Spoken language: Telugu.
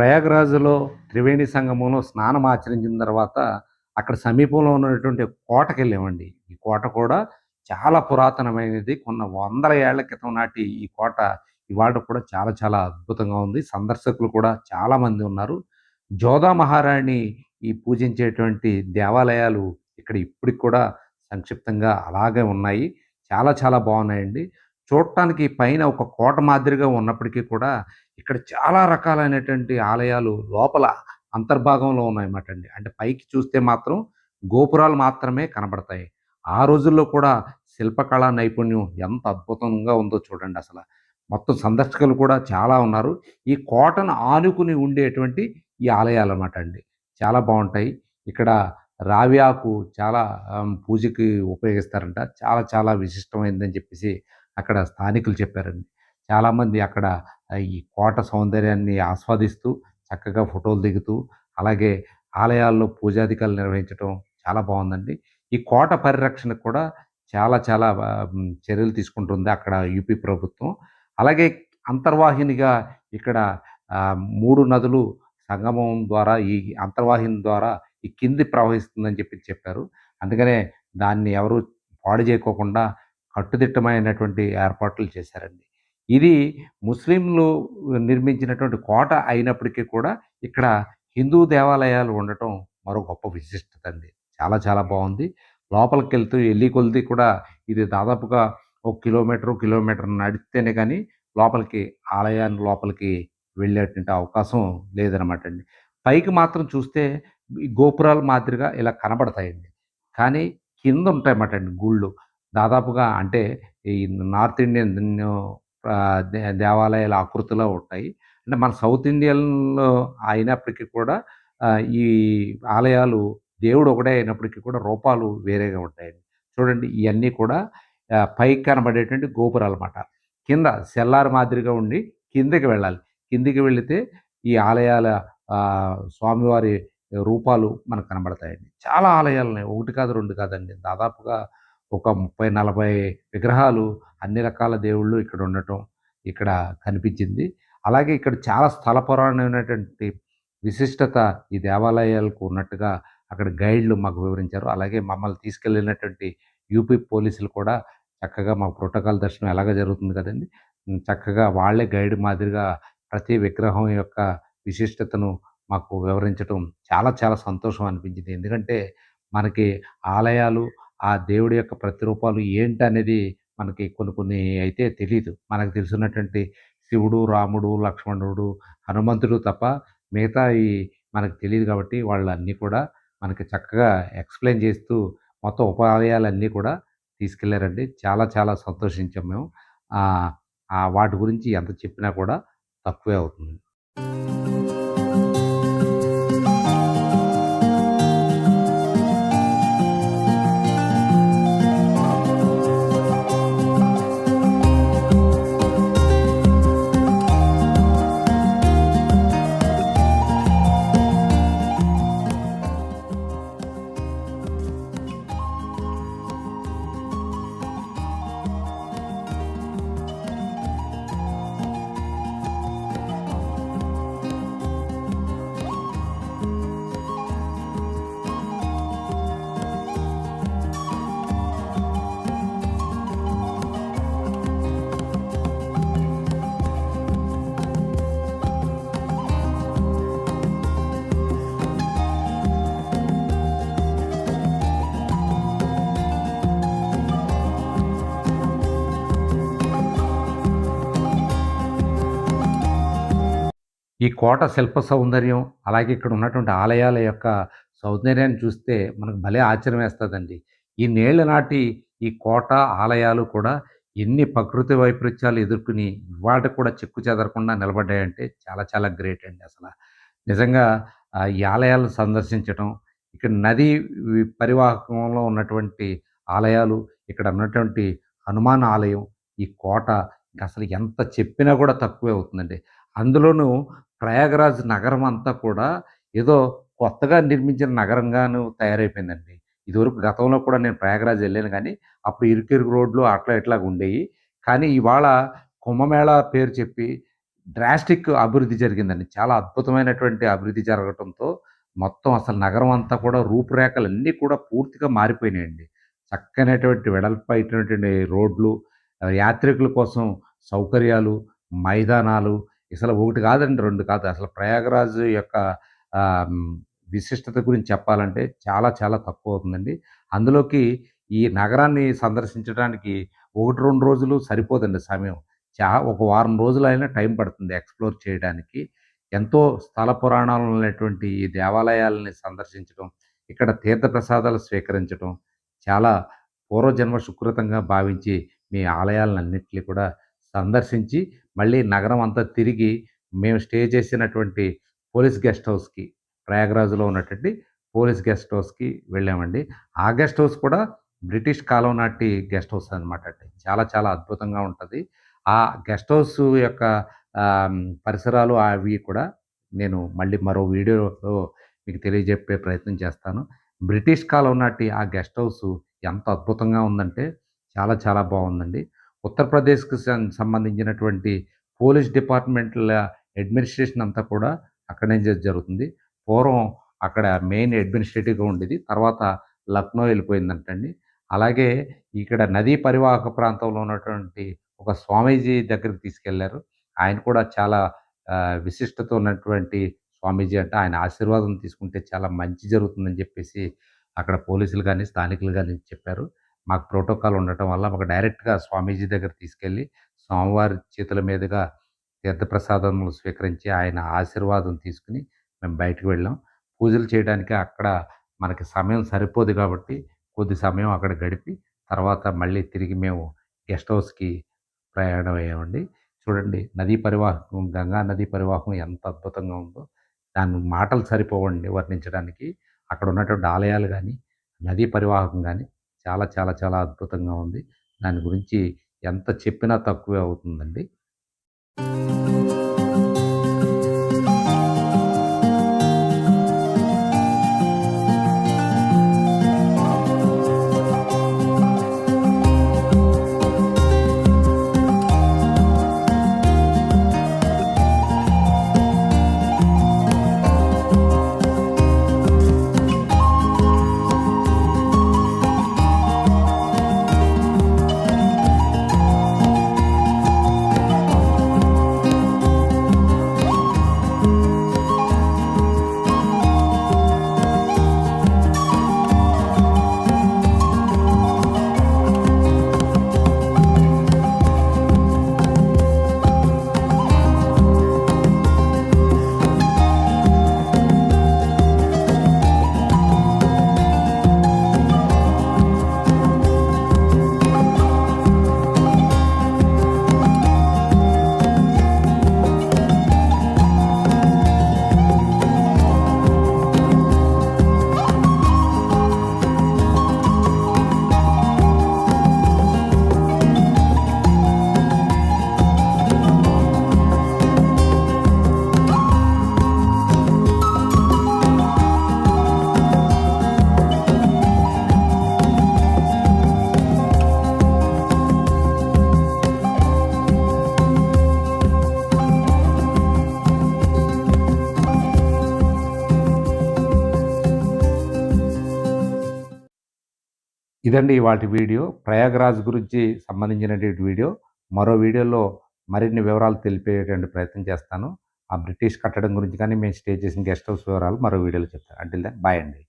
ప్రయాగరాజులో త్రివేణి సంగమంలో స్నానం ఆచరించిన తర్వాత అక్కడ సమీపంలో ఉన్నటువంటి కోటకి వెళ్ళామండి ఈ కోట కూడా చాలా పురాతనమైనది. కొన్ని వందల ఏళ్ళ క్రితం నాటి ఈ కోట ఇవాళ కూడా చాలా చాలా అద్భుతంగా ఉంది. సందర్శకులు కూడా చాలామంది ఉన్నారు. జోదా మహారాణి ఈ పూజించేటువంటి దేవాలయాలు ఇక్కడ ఇప్పటికి కూడా సంక్షిప్తంగా అలాగే ఉన్నాయి. చాలా చాలా బాగున్నాయండి. చూడటానికి పైన ఒక కోట మాదిరిగా ఉన్నప్పటికీ కూడా ఇక్కడ చాలా రకాలైనటువంటి ఆలయాలు లోపల అంతర్భాగంలో ఉన్నాయన్నమాట అండి అంటే పైకి చూస్తే మాత్రం గోపురాలు మాత్రమే కనబడతాయి. ఆ రోజుల్లో కూడా శిల్పకళా నైపుణ్యం ఎంత అద్భుతంగా ఉందో చూడండి అసలు. మొత్తం సందర్శకులు కూడా చాలా ఉన్నారు. ఈ కోటను ఆనుకుని ఉండేటువంటి ఈ ఆలయాలు అన్నమాట అండి చాలా బాగుంటాయి. ఇక్కడ రావి ఆకు చాలా పూజకి ఉపయోగిస్తారంట. చాలా చాలా విశిష్టమైందని చెప్పేసి అక్కడ స్థానికులు చెప్పారండి. చాలామంది అక్కడ ఈ కోట సౌందర్యాన్ని ఆస్వాదిస్తూ చక్కగా ఫోటోలు దిగుతూ అలాగే ఆలయాల్లో పూజాధికారులు నిర్వహించడం చాలా బాగుందండి. ఈ కోట పరిరక్షణకు కూడా చాలా చాలా చర్యలు తీసుకుంటుంది అక్కడ యూపీ ప్రభుత్వం. అలాగే అంతర్వాహినిగా ఇక్కడ మూడు నదులు సంగమం ద్వారా ఈ అంతర్వాహిని ద్వారా ఈ కింది ప్రవహిస్తుందని చెప్పి చెప్పారు. అందుకనే దాన్ని ఎవరు పాడు చేయకోకుండా కట్టుదిట్టమైనటువంటి ఏర్పాట్లు చేశారండి. ఇది ముస్లింలు నిర్మించినటువంటి కోట అయినప్పటికీ కూడా ఇక్కడ హిందూ దేవాలయాలు ఉండటం మరో గొప్ప విశిష్టత అండి. చాలా చాలా బాగుంది. లోపలికి వెళ్తూ వెళ్ళి కొలిది కూడా ఇది దాదాపుగా ఒక కిలోమీటర్ కిలోమీటర్ నడిస్తేనే కానీ లోపలికి ఆలయాన్ని లోపలికి వెళ్ళేటువంటి అవకాశం లేదనమాట అండి. పైకి మాత్రం చూస్తే ఈ గోపురాల మాదిరిగా ఇలా కనబడతాయండి. కానీ కింద ఉంటాయన్నమాట అండి గుళ్ళు. దాదాపుగా అంటే ఈ నార్త్ ఇండియన్ దేవాలయాల ఆకృతిలో ఉంటాయి. అంటే మన సౌత్ ఇండియన్లో అయినప్పటికీ కూడా ఈ ఆలయాలు దేవుడు ఒకటే అయినప్పటికీ కూడా రూపాలు వేరేగా ఉంటాయండి చూడండి ఇవన్నీ కూడా పై పైకి కనబడేటువంటి గోపురాలు అన్నమాట. కింద సెల్లార్ మాదిరిగా ఉండి కిందకి వెళ్ళాలి. కిందికి వెళితే ఈ ఆలయాల స్వామివారి రూపాలు మనకు కనబడతాయండి. చాలా ఆలయాలు ఉన్నాయి. ఒకటి కాదు రెండు కాదండి. దాదాపుగా ఒక ముప్పై నలభై విగ్రహాలు అన్ని రకాల దేవుళ్ళు ఇక్కడ ఉండటం ఇక్కడ కనిపించింది. అలాగే ఇక్కడ చాలా స్థలపరమైనటువంటి విశిష్టత ఈ దేవాలయాలకు ఉన్నట్టుగా అక్కడ గైడ్లు మాకు వివరించారు. అలాగే మమ్మల్ని తీసుకెళ్ళినటువంటి యూపీ పోలీసులు కూడా చక్కగా మాకు ప్రోటోకాల్ దర్శనం ఎలాగ జరుగుతుంది కదండి? చక్కగా వాళ్ళే గైడ్ మాదిరిగా ప్రతి విగ్రహం యొక్క విశిష్టతను మాకు వివరించడం చాలా చాలా సంతోషం అనిపించింది. ఎందుకంటే మనకి ఆలయాలు ఆ దేవుడి యొక్క ప్రతిరూపాలు ఏంటనేది మనకి కొన్ని కొన్ని అయితే తెలియదు మనకు తెలిసినటువంటి శివుడు రాముడు లక్ష్మణుడు హనుమంతుడు తప్ప మిగతా ఈ మనకు తెలియదు కాబట్టి వాళ్ళన్నీ కూడా మనకి చక్కగా ఎక్స్ప్లెయిన్ చేస్తూ మొత్తం ఉపాలయాలన్నీ కూడా తీసుకెళ్ళారండి. చాలా చాలా సంతోషించాం మేము. వాటి గురించి ఎంత చెప్పినా కూడా తక్కువే అవుతుంది. ఈ కోట శిల్ప సౌందర్యం అలాగే ఇక్కడ ఉన్నటువంటి ఆలయాల యొక్క సౌందర్యాన్ని చూస్తే మనకు భలే ఆశ్చర్యం వేస్తుందండి ఈ నేళ్ళ నాటి ఈ కోట ఆలయాలు కూడా ఎన్ని ప్రకృతి వైపరీత్యాలు ఎదుర్కొని వాటి కూడా చెక్కు చెదరకుండా నిలబడ్డాయంటే చాలా చాలా గ్రేట్ అండి అసలు. నిజంగా ఈ ఆలయాలను సందర్శించడం ఇక్కడ నది పరివాహకంలో ఉన్నటువంటి ఆలయాలు ఇక్కడ ఉన్నటువంటి హనుమాన్ ఆలయం ఈ కోట ఇంకా అసలు ఎంత చెప్పినా కూడా తక్కువే అవుతుందండి. అందులోనూ ప్రయాగరాజ్ నగరం అంతా కూడా ఏదో కొత్తగా నిర్మించిన నగరంగాను తయారైపోయిందండి ఇదివరకు గతంలో కూడా నేను ప్రయాగరాజ్ వెళ్ళాను కానీ అప్పుడు ఇరుకిరుకు రోడ్లు అట్లా ఇట్లా ఉండేవి కానీ ఇవాళ కుంభమేళా పేరు చెప్పి డ్రాస్టిక్ అభివృద్ధి జరిగిందండి. చాలా అద్భుతమైనటువంటి అభివృద్ధి జరగటంతో మొత్తం అసలు నగరం అంతా కూడా రూపురేఖలన్నీ కూడా పూర్తిగా మారిపోయినాయండి. చక్కనటువంటి వెడల్పైనటువంటి రోడ్లు, యాత్రికుల కోసం సౌకర్యాలు, మైదానాలు అసలు ఒకటి కాదండి, రెండు కాదు. అసలు ప్రయాగరాజ్ యొక్క విశిష్టత గురించి చెప్పాలంటే చాలా చాలా తక్కువ అవుతుందండి అందులోకి ఈ నగరాన్ని సందర్శించడానికి 1, 2 రోజులు సరిపోదండి సమయం. చా ఒక వారం రోజులు అయినా టైం పడుతుంది ఎక్స్‌ప్లోర్ చేయడానికి. ఎంతో స్థల పురాణాలు ఉన్నటువంటి ఈ దేవాలయాల్ని సందర్శించడం, ఇక్కడ తీర్థ ప్రసాదాలు స్వీకరించటం, చాలా పూర్వజన్మ సుకృతంగా భావించి మీ ఆలయాలన్నిటిని కూడా సందర్శించి, మళ్ళీ నగరం అంతా తిరిగి మేము స్టే చేసినటువంటి పోలీస్ గెస్ట్ హౌస్‌కి ప్రయాగరాజులో ఉన్నటువంటి పోలీస్ గెస్ట్ హౌస్‌కి వెళ్ళామండి. ఆ గెస్ట్ హౌస్ కూడా బ్రిటిష్ కాలం నాటి గెస్ట్ హౌస్ అనమాట అండి. చాలా చాలా అద్భుతంగా ఉంటుంది ఆ గెస్ట్ హౌస్ యొక్క పరిసరాలు అవి కూడా నేను మళ్ళీ మరో వీడియోలో మీకు తెలియజెప్పే ప్రయత్నం చేస్తాను. బ్రిటిష్ కాలం నాటి ఆ గెస్ట్ హౌస్ ఎంత అద్భుతంగా ఉందంటే చాలా చాలా బాగుందండి ఉత్తరప్రదేశ్‌కి సం సంబంధించినటువంటి పోలీస్ డిపార్ట్‌మెంట్‌ల అడ్మినిస్ట్రేషన్ అంతా కూడా అక్కడ నుంచి జరుగుతుంది. పూర్వం అక్కడ మెయిన్ అడ్మినిస్ట్రేటివ్‌గా ఉండేది. తర్వాత లక్నో వెళ్ళిపోయిందంటండి. అలాగే ఇక్కడ నదీ పరివాహక ప్రాంతంలో ఉన్నటువంటి ఒక స్వామీజీ దగ్గరికి తీసుకెళ్ళారు. ఆయన కూడా చాలా విశిష్టత ఉన్నటువంటి స్వామీజీ అంట. ఆయన ఆశీర్వాదం తీసుకుంటే చాలా మంచి జరుగుతుందని చెప్పేసి అక్కడ పోలీసులు కానీ స్థానికులు కానీ చెప్పారు. మాకు ప్రోటోకాల్ ఉండటం వల్ల మాకు డైరెక్ట్‌గా స్వామీజీ దగ్గర తీసుకెళ్ళి స్వామివారి చేతుల మీదుగా తీర్థప్రసాదములు స్వీకరించి ఆయన ఆశీర్వాదం తీసుకుని మేము బయటికి వెళ్ళాం. పూజలు చేయడానికి అక్కడ మనకి సమయం సరిపోదు కాబట్టి కొద్ది సమయం అక్కడ గడిపి తర్వాత మళ్ళీ తిరిగి మేము గెస్ట్ హౌస్‌కి ప్రయాణం అయ్యామండి. చూడండి నదీ పరివాహకం గంగా నదీ పరివాహం ఎంత అద్భుతంగా ఉందో. దాని మాటలు సరిపోవండి వర్ణించడానికి. అక్కడ ఉన్నటువంటి ఆలయాలు కానీ నదీ పరివాహకం కానీ చాలా చాలా చాలా అద్భుతంగా ఉంది. దాని గురించి ఎంత చెప్పినా తక్కువే అవుతుందండి. ఇదండి వాటి వీడియో. ప్రయాగరాజ్ గురించి సంబంధించినటువంటి వీడియో. మరో వీడియోలో మరిన్ని వివరాలు తెలిపేటువంటి ప్రయత్నం చేస్తాను. ఆ బ్రిటిష్ కట్టడం గురించి కానీ, మేము స్టే చేసిన గెస్ట్ హౌస్ వివరాలు మరో వీడియోలో చెప్తాను. అంటే దెన్ బాయ్ అండి.